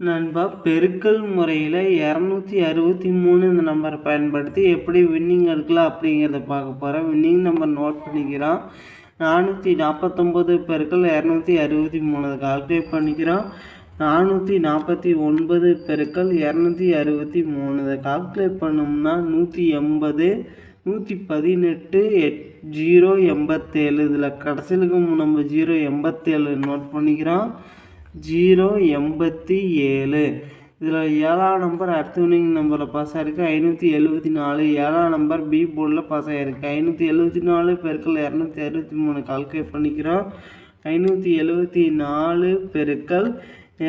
நண்பா பெருக்கல் முறையில் இரநூத்தி அறுபத்தி மூணு இந்த நம்பரை பயன்படுத்தி எப்படி வின்னிங் எடுக்கலாம் அப்படிங்கிறத பார்க்க போகிறேன் வின்னிங் நம்பர் நோட் பண்ணிக்கிறோம். நானூற்றி நாற்பத்தொம்போது பெருக்கல் இரநூத்தி அறுபத்தி மூணு. கால்குலேட் பண்ணிக்கிறோம். நானூற்றி நாற்பத்தி ஒன்பது பெருக்கல் இரநூத்தி அறுபத்தி மூணு. இதை கால்குலேட் பண்ணோம்னா நூற்றி எண்பது நூற்றி பதினெட்டு எட் ஜீரோ எண்பத்தேழு. இதில் கடைசியிலுக்கு நம்ம ஜீரோ எண்பத்தேழு நோட் பண்ணிக்கிறோம். ஜீரோ எண்பத்தி ஏழு. இதில் ஏழாம் நம்பர் அடுத்த வினிங் நம்பரில் பாஸ் ஆகிருக்கு ஐநூற்றி எழுபத்தி நாலு. ஏழாம் நம்பர் பி போர்டில் பாஸ் ஆகிருக்கு ஐநூற்றி எழுபத்தி நாலு பெருக்கள் இரநூத்தி அறுபத்தி மூணு கால்குலேட் பண்ணிக்கிறோம். ஐநூற்றி எழுபத்தி நாலு பெருக்கள்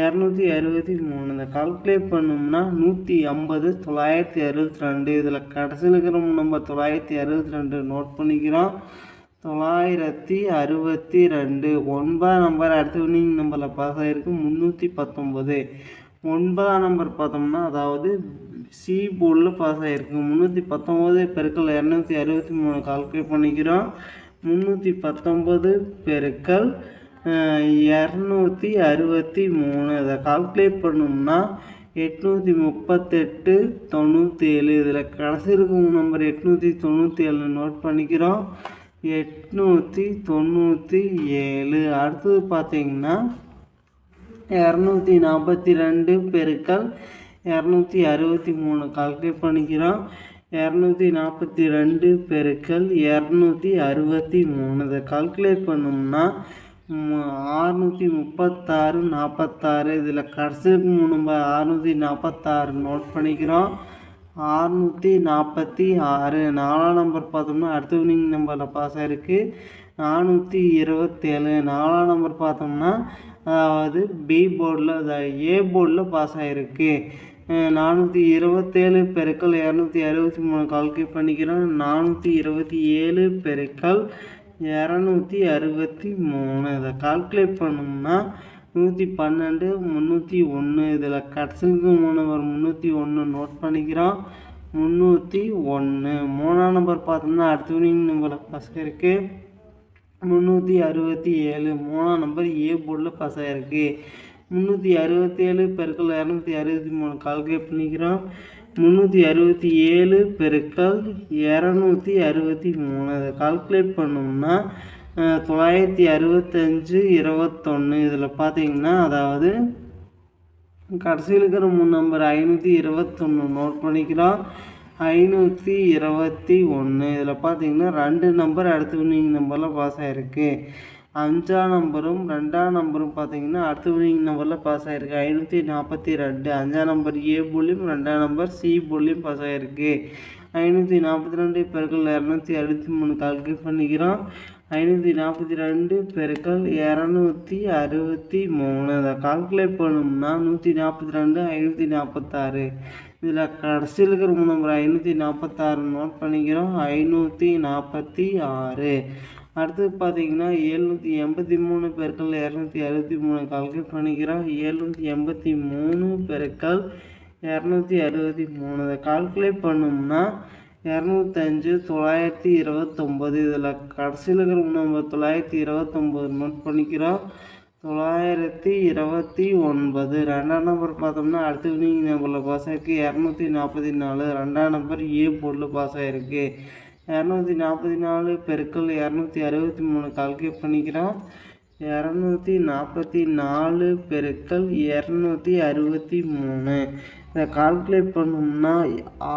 இரநூத்தி அறுபத்தி மூணு. இந்த கால்குலேட் பண்ணோம்னா நூற்றி ஐம்பது தொள்ளாயிரத்தி அறுபத்தி ரெண்டு. இதில் கடைசியில் இருக்கிற நம்பர் தொள்ளாயிரத்தி அறுபத்தி ரெண்டு நோட் பண்ணிக்கிறோம். தொள்ளாயிரத்தி அறுபத்தி ரெண்டு. ஒன்பதாம் நம்பர் அடுத்த வினிங் நம்பரில் பாஸ் ஆகிருக்கு முந்நூற்றி பத்தொம்பது ஒன்பதாம் நம்பர் பார்த்தோம்னா அதாவது சி போர்டில் பாஸ் ஆகிருக்கு முந்நூற்றி பத்தொம்போது பெருக்கள் இரநூத்தி அறுபத்தி மூணு கால்குலேட் பண்ணிக்கிறோம். முந்நூற்றி பத்தொம்பது பெருக்கள் இரநூத்தி அறுபத்தி மூணு. அதை கால்குலேட் பண்ணோம்னா எட்நூற்றி முப்பத்தெட்டு தொண்ணூற்றி ஏழு இதில் கடைசி இருக்கும் நம்பர் எட்நூற்றி தொண்ணூற்றி ஏழு நோட் பண்ணிக்கிறோம். எட்நூற்றி தொண்ணூற்றி ஏழு. அடுத்தது பார்த்தீங்கன்னா இரநூத்தி நாற்பத்தி ரெண்டு பெருக்கள் இரநூத்தி அறுபத்தி மூணு. கால்குலேட் பண்ணிக்கிறோம். இரநூத்தி நாற்பத்தி ரெண்டு பெருக்கள் இரநூத்தி அறுபத்தி மூணு. இதை கால்குலேட் பண்ணோம்னா ஆறுநூற்றி முப்பத்தாறு நாற்பத்தாறு. இதில் கடைசி மூணு ஆறுநூற்றி நாற்பத்தாறு நோட் பண்ணிக்கிறோம். ஆறுநூற்றி நாற்பத்தி ஆறு. நாலாம் நம்பர் பார்த்தோம்னா அடுத்த வினிங் நம்பரில் பாஸ் ஆகிருக்கு நானூற்றி இருபத்தேழு. நாலாம் நம்பர் பார்த்தோம்னா அதாவது பி போர்டில் அதாவது ஏ போர்டில் பாஸ் ஆகிருக்கு நானூற்றி இருபத்தேழு பெருக்கள் இரநூத்தி அறுபத்தி மூணு. கால்குலேட் பண்ணிக்கிறோம். நானூற்றி இருபத்தி ஏழு பெருக்கள் இரநூத்தி அறுபத்தி மூணு. இதை கால்குலேட் பண்ணோம்னா நூற்றி பன்னெண்டு முந்நூற்றி ஒன்று இதில் கடைசிக்கு மூணு நம்பர் முந்நூற்றி ஒன்று நோட் பண்ணிக்கிறோம். முந்நூற்றி ஒன்று மூணாம் நம்பர் பார்த்தோம்னா அடுத்த வினிங் நம்பரில் பசங்க இருக்குது முந்நூற்றி அறுபத்தி ஏழு. மூணாம் நம்பர் ஏ போர்டில் பசங்க இருக்குது முந்நூற்றி அறுபத்தி ஏழு பெருக்கள் இரநூத்தி அறுபத்தி மூணு. கால்குலேட் பண்ணிக்கிறோம். முந்நூற்றி அறுபத்தி ஏழு பெருக்கள் இரநூத்தி அறுபத்தி மூணு. அதை கால்குலேட் பண்ணோம்னா தொள்ளாயிரத்தி அறுபத்தஞ்சு இருபத்தொன்று இதில் பார்த்தீங்கன்னா அதாவது கடைசியில் இருக்கிற மூணு நம்பர் ஐநூற்றி இருபத்தொன்று நோட் பண்ணிக்கிறோம். ஐநூற்றி இருபத்தி ஒன்று இதில் பார்த்தீங்கன்னா ரெண்டு நம்பர் அடுத்த வினிங் நம்பரில் பாஸ் ஆகிருக்கு அஞ்சாம் நம்பரும் ரெண்டாம் நம்பரும் பார்த்தீங்கன்னா அடுத்த வினிங் நம்பரில் பாஸ் ஆகிருக்கு ஐநூற்றி நாற்பத்தி ரெண்டு. அஞ்சாம் நம்பர் ஏ புள்ளியும் ரெண்டாம் நம்பர் சி புள்ளியும் பாஸ் ஆகிருக்கு ஐநூற்றி நாற்பத்தி ரெண்டு பெருக்கள் இரநூத்தி அறுபத்தி மூணு கால்குலேட் பண்ணிக்கிறோம். ஐநூற்றி நாற்பத்தி ரெண்டு பெருக்கள் இரநூத்தி அறுபத்தி மூணு. அதை கால்குலேட் பண்ணோம்னா நூற்றி நாற்பத்தி ரெண்டு ஐநூற்றி நாற்பத்தாறு இதில் கடைசியில் இருக்கிற நம்பர் ஐநூற்றி நாற்பத்தாறு நோட் பண்ணிக்கிறோம். ஐநூற்றி நாற்பத்தி ஆறு. அடுத்தது பார்த்தீங்கன்னா எழுநூற்றி எண்பத்தி மூணு பெருக்கள் இரநூத்தி அறுபத்தி மூணு கால்குலேட் பண்ணிக்கிறோம். எழுநூற்றி எண்பத்தி மூணு பெருக்கள் இரநூத்தி அறுபத்தி மூணு. இதை கால்குலேட் பண்ணோம்னா இரநூத்தஞ்சு தொள்ளாயிரத்தி இருபத்தொம்போது. இதில் கடைசியில் இருக்கிற நம்ம தொள்ளாயிரத்தி இருபத்தொம்போது நோட் பண்ணிக்கிறோம். தொள்ளாயிரத்தி இருபத்தி ஒன்பது. ரெண்டாம் நம்பர் பார்த்தோம்னா அடுத்த வினிங் நம்பரில் பாஸ் ஆகிருக்கு இரநூத்தி நாற்பத்தி நாலு. ரெண்டாம் நம்பர் ஏ பொருள் பாஸ் ஆகிருக்கு இரநூத்தி நாற்பத்தி நாலு பெருக்கள் இரநூத்தி அறுபத்தி மூணு. கால்குலேட் பண்ணிக்கிறோம். இரநூத்தி நாற்பத்தி நாலு பெருக்கள் இரநூத்தி அறுபத்தி மூணு. இதை கால்குலேட் பண்ணோம்னா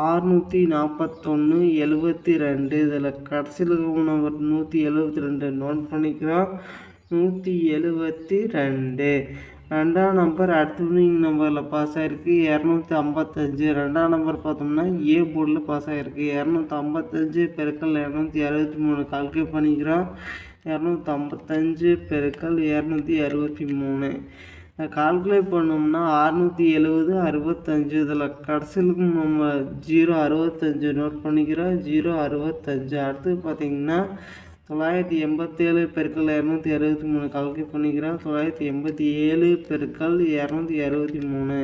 ஆறுநூற்றி நாற்பத்தொன்று எழுபத்தி ரெண்டு. இதில் கடைசியில் நம்பர் நூற்றி எழுபத்தி ரெண்டு நோட் பண்ணிக்கிறோம். நூற்றி எழுபத்தி ரெண்டு. ரெண்டாம் நம்பர் அடுத்த வினிங் நம்பரில் பாஸ் ஆகிருக்கு இரநூத்தி ஐம்பத்தஞ்சு. ரெண்டாம் நம்பர் பார்த்தோம்னா ஏ போர்டில் பாஸ் ஆகிருக்கு இரநூத்தி ஐம்பத்தஞ்சு பெருக்கள் இரநூத்தி அறுபத்தி மூணு கால்குலேட் பண்ணிக்கிறோம். இரநூத்தி ஐம்பத்தஞ்சு பெருக்கள் இரநூத்தி அறுபத்தி மூணு. கால்குலேட் பண்ணோம்னா அறுநூற்றி எழுபது அறுபத்தஞ்சு. இதில் கடைசிலுக்கு நம்ம ஜீரோ அறுபத்தஞ்சு நோட் பண்ணிக்கிறோம். ஜீரோ அறுபத்தஞ்சு. அடுத்து பார்த்திங்கன்னா தொள்ளாயிரத்தி எண்பத்தேழு பெருக்கள் இரநூத்தி அறுபத்தி மூணு கால்குலேட் பண்ணிக்கிறோம். தொள்ளாயிரத்தி எண்பத்தி ஏழு பெருக்கள் இரநூத்தி அறுபத்தி மூணு.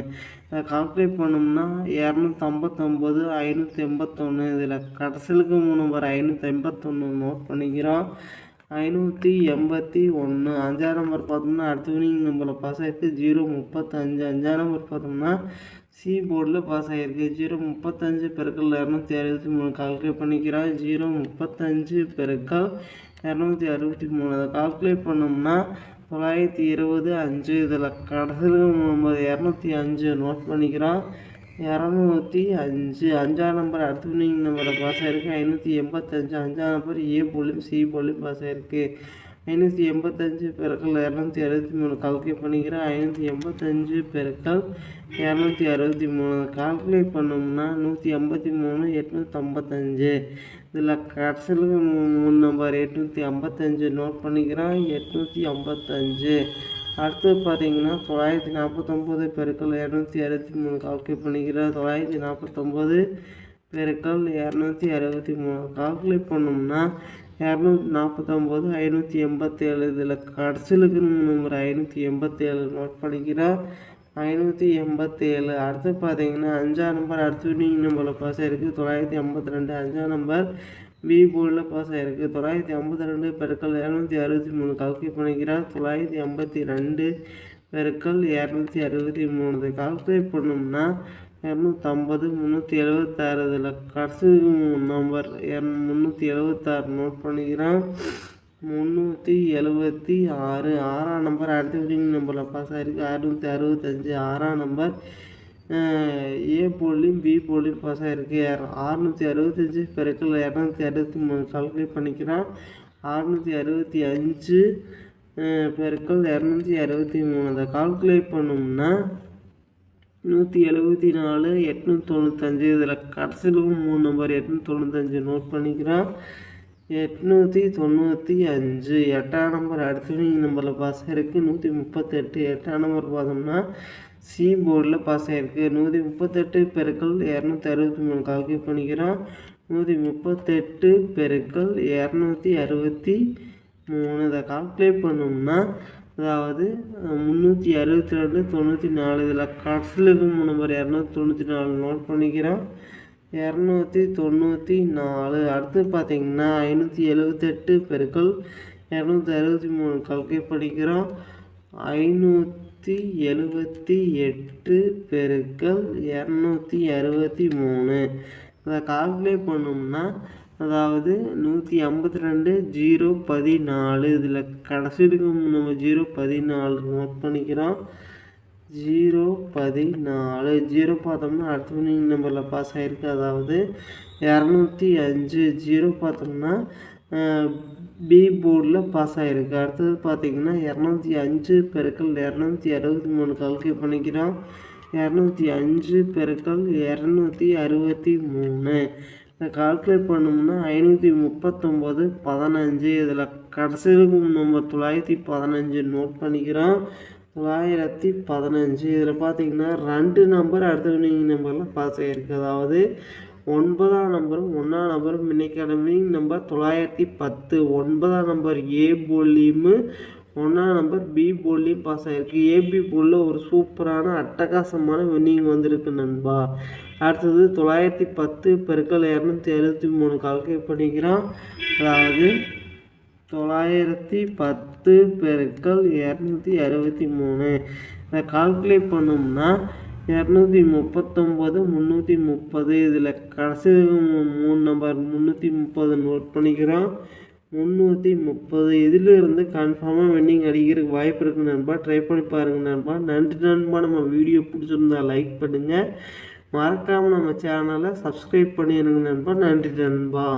கால்குலேட் பண்ணோம்னா இரநூத்தி ஐம்பத்தொம்போது ஐநூற்றி எண்பத்தொன்று இதில் கடைசிலுக்கு மூணு நம்பர் ஐநூற்றி எண்பத்தொன்று நோட் பண்ணிக்கிறோம். ஐநூற்றி எண்பத்தி ஒன்று அஞ்சாம் நம்பர் பார்த்தோம்னா அடுத்த வினிங் நம்பரில் பாஸ் ஆகிருக்கு ஜீரோ முப்பத்தஞ்சு. அஞ்சாம் நம்பர் பார்த்தோம்னா சி போர்டில் பாஸ் ஆகிருக்கு ஜீரோ முப்பத்தஞ்சு பெருக்கள் இரநூத்தி அறுபத்தி மூணு. கால்குலேட் பண்ணிக்கிறான். ஜீரோ முப்பத்தஞ்சு பெருக்கள் இரநூத்தி அறுபத்தி மூணு. அதை கால்குலேட் பண்ணோம்னா தொள்ளாயிரத்தி இருபது அஞ்சு. இதில் கடைசியில் நம்ம இரநூத்தி அஞ்சு நோட் பண்ணிக்கிறான் இரநூத்தி அஞ்சு அஞ்சாம் நம்பர் அடுத்த வினிங் நம்பரில் பாஸ் ஆகிருக்கு ஐநூற்றி எண்பத்தஞ்சு அஞ்சாம் நம்பர் ஏ போலியும் சி போலியும் பாஸ் ஆகிருக்கு ஐநூற்றி எண்பத்தஞ்சு பெருக்கள் இரநூத்தி அறுபத்தி மூணு கால்குலேட் பண்ணிக்கிறேன். ஐநூற்றி எண்பத்தஞ்சு பெருக்கள் இரநூத்தி அறுபத்தி மூணு. கால்குலேட் பண்ணோம்னா நூற்றி ஐம்பத்தி மூணு எட்நூற்றி ஐம்பத்தஞ்சு. இதில் கடைசியில் மூணு நம்பர் எட்நூற்றி ஐம்பத்தஞ்சு நோட் பண்ணிக்கிறேன். எட்நூற்றி ஐம்பத்தஞ்சு. அடுத்து பார்த்தீங்கன்னா தொள்ளாயிரத்தி நாற்பத்தொம்போது பெருக்கள் இரநூத்தி அறுபத்தி மூணு கால்குலேட் பண்ணிக்கிறோம் தொள்ளாயிரத்தி நாற்பத்தொம்போது பெருக்கள் இரநூத்தி அறுபத்தி மூணு கால்குலேட் பண்ணோம்னா இரநூத்தி நாற்பத்தொம்போது ஐநூற்றி எண்பத்தேழு. இதில் கடைசியில் நம்பர் ஐநூற்றி எண்பத்தேழு நோட் பண்ணிக்கிறோம் ஐநூற்றி எண்பத்தேழு. அடுத்து பார்த்தீங்கன்னா அஞ்சாம் நம்பர் அடுத்து நீங்கள் நம்பரில் பாஸ் இருக்குது தொள்ளாயிரத்தி ஐம்பத்தி ரெண்டு அஞ்சாம் நம்பர். பி போர்டில் பாஸ் ஆகிருக்கு தொள்ளாயிரத்தி ஐம்பத்தி ரெண்டு பெருக்கள் இரநூத்தி அறுபத்தி மூணு கால்குலேட் பண்ணிக்கிறார். தொள்ளாயிரத்தி ஐம்பத்தி ரெண்டு பெருக்கள் இரநூத்தி அறுபத்தி மூணு. கால்குலேட் பண்ணோம்னா இரநூத்தம்பது முந்நூற்றி எழுபத்தாறு இதில் கடைசி நம்பர் முந்நூற்றி எழுபத்தாறு நோட் பண்ணிக்கிறேன். முந்நூற்றி எழுபத்தி ஆறு. ஆறாம் நம்பர் அடுத்த விடிங் நம்பரில் பாஸ் ஆகிருக்கு அறுநூற்றி அறுபத்தஞ்சு ஆறாம் நம்பர் ஏ போலியும் பி போலியும் பாஸ் ஆகிருக்கு அறுநூற்றி அறுபத்தஞ்சி பெருக்கள் இரநூத்தி அறுபத்தி மூணு கால்குலேட் பண்ணிக்கிறான். அறுநூற்றி அறுபத்தி அஞ்சு பெருக்கள் இரநூத்தி அறுபத்தி மூணு. அதை கால்குலேட் பண்ணோம்னா நூற்றி எழுபத்தி நாலு எட்நூற்றி தொண்ணூத்தஞ்சு. இதில் கடைசியிலும் மூணு நம்பர் எட்நூற்றி தொண்ணூத்தஞ்சு நோட் பண்ணிக்கிறான். எட்நூற்றி தொண்ணூற்றி அஞ்சு. எட்டாம் நம்பர் அடுத்த நம்பரில் பாஸ் ஆகிருக்கு நூற்றி முப்பத்தெட்டு. எட்டாம் நம்பர் பார்த்தோம்னா சி போர்டில் பாஸ் ஆகிருக்கு நூற்றி முப்பத்தெட்டு பெருக்கள் இரநூத்தி அறுபத்தி மூணு கால்குலேட் பண்ணிக்கிறோம். நூற்றி முப்பத்தெட்டு பெருக்கள் இரநூத்தி அறுபத்தி மூணு. இதை கால்குலேட் பண்ணோம்னா அதாவது முந்நூற்றி அறுபத்தி ரெண்டு தொண்ணூற்றி நாலு. இதில் கடைசியில் இருக்கும் நம்பர் இரநூத்தி தொண்ணூற்றி நாலு நோட் பண்ணிக்கிறோம். இரநூத்தி தொண்ணூற்றி நாலு. அடுத்து பார்த்திங்கன்னா ஐநூற்றி எழுபத்தெட்டு பெருக்கள் இரநூத்தி அறுபத்தி மூணு கால்குலேட் பண்ணிக்கிறோம். ஐநூற்றி எழுபத்தி எட்டு பெருக்கள் இரநூத்தி அறுபத்தி மூணு. அதை கால்குலேட் பண்ணோம்னா அதாவது நூற்றி ஐம்பத்தி ரெண்டு ஜீரோ பதினாலு. இதில் கடைசி இருக்கும் நம்ம ஜீரோ பதினாலு நோட் பண்ணிக்கிறோம். ஜீரோ பதினாலு. ஜீரோ பார்த்தோம்னா அடுத்த வினிங் நம்பரில் பாஸ் ஆகிருக்கு அதாவது இரநூத்தி அஞ்சு. ஜீரோ பார்த்தோம்னா பி போர்டில் பாஸ் ஆகிருக்கு அடுத்தது பார்த்திங்கன்னா இரநூத்தி அஞ்சு பெருக்கள் இரநூத்தி அறுபத்தி மூணு கால்குலேட் பண்ணிக்கிறோம். இரநூத்தி அஞ்சு பெருக்கள் இரநூத்தி அறுபத்தி மூணு. இதை கால்குலேட் பண்ணோம்னா ஐநூற்றி முப்பத்தொம்போது பதினஞ்சு. இதில் கடைசிக்கு நம்ம தொள்ளாயிரத்தி பதினஞ்சு நோட் பண்ணிக்கிறோம். தொள்ளாயிரத்தி பதினஞ்சு. இதில் பார்த்தீங்கன்னா ரெண்டு நம்பர் அடுத்த நம்பரில் பாஸ் ஆகிருக்கு அதாவது ஒன்பதாம் நம்பரும் ஒன்றாம் நம்பரும் இன்றைக்கான நம்பர் தொள்ளாயிரத்தி பத்து. ஒன்பதாம் நம்பர் ஏ போலியும் ஒன்றாம் நம்பர் பி போலியும் பாஸ் ஆகிருக்கு ஏபி போலில் ஒரு சூப்பரான அட்டகாசமான வின்னிங் வந்திருக்கு நண்பா. அடுத்தது தொள்ளாயிரத்தி பத்து பெருக்கள் இரநூத்தி அறுபத்தி மூணு கால்குலேட் பண்ணிக்கிறோம். அதாவது தொள்ளாயிரத்தி பத்து பெருக்கள் இரநூத்தி அறுபத்தி மூணு. இதை கால்குலேட் பண்ணோம்னா இரநூத்தி முப்பத்தொம்போது முந்நூற்றி முப்பது இதில் கடைசி மூணு நம்பர் முந்நூற்றி முப்பது நோட் பண்ணிக்கிறோம். முந்நூற்றி முப்பது இதிலிருந்து கன்ஃபார்மாக வெண்டிங் அடிக்கிறதுக்கு வாய்ப்பு இருக்குது நண்பா. ட்ரை பண்ணி பாருங்கள் நண்பா. நன்றி நண்பா. நம்ம வீடியோ பிடிச்சிருந்தா லைக் பண்ணுங்கள் மறக்காமல் நம்ம சேனலை சப்ஸ்கிரைப் பண்ணிடுங்க நண்பா. நன்றி நண்பா.